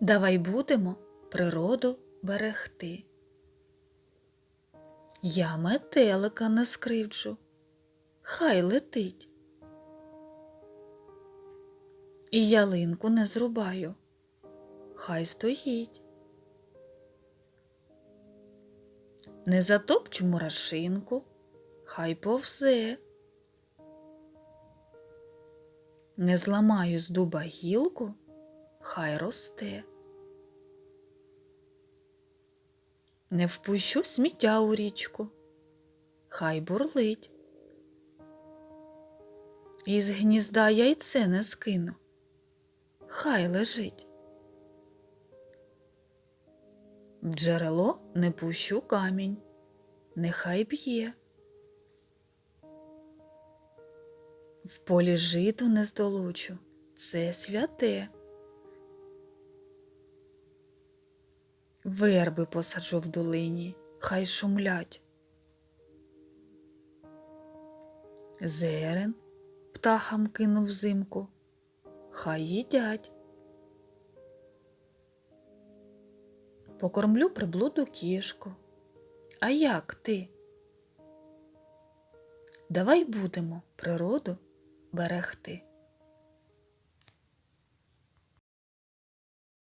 Давай будемо природу берегти. Я метелика не скривджу, хай летить. І ялинку не зрубаю, хай стоїть. Не затопчу мурашинку, хай повзе. Не зламаю з дуба гілку, хай росте. Не впущу сміття у річку, хай бурлить. Із гнізда яйце не скину, хай лежить. В джерело не пущу камінь, нехай б'є. В полі житу не здолучу, це святе. Верби посаджу в долині, хай шумлять. Зерен птахам кину взимку, хай їдять. Покормлю приблуду кішку. А як ти? Давай будемо природу берегти.